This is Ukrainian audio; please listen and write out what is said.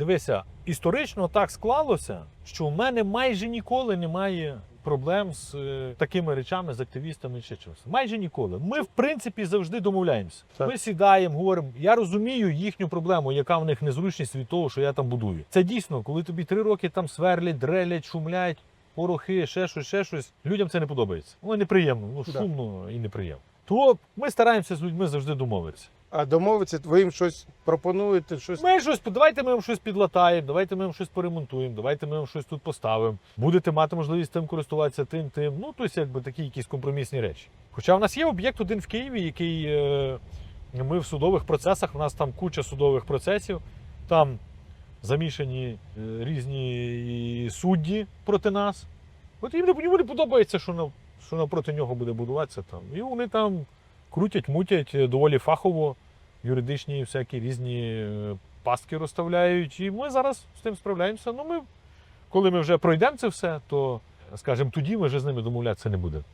Дивися, історично так склалося, що в мене майже ніколи немає проблем з е, такими речами, з активістами чи щось. Майже ніколи. Ми, в принципі, завжди домовляємося. Так. Ми сідаємо, говоримо. Я розумію їхню проблему, яка в них незручність від того, що я там будую. Це дійсно, коли тобі три роки там сверлять, дрелять, шумлять, порохи, ще щось, ще щось. Людям це не подобається. Ну, неприємно, ну шумно і неприємно. То ми стараємося з людьми завжди домовитися. А домовитися, ви їм щось пропонуєте, щось. Ми щось, давайте ми вам щось підлатаємо, давайте ми вам щось поремонтуємо, давайте ми вам щось тут поставимо. Будете мати можливість тим користуватися тим, тим. Ну, тобто, якби такі якісь компромісні речі. Хоча в нас є об'єкт один в Києві, який е, ми в судових процесах, у нас там куча судових процесів, там замішані е, різні судді проти нас. От їм не, йому не подобається, що, на, що напроти нього буде будуватися там. І вони там крутять, мутять е, доволі фахово юридичні всякі різні е, пастки розставляють. І ми зараз з тим справляємося. Ну, ми, коли ми вже пройдемо це все, то, скажімо, тоді ми вже з ними домовлятися не будемо.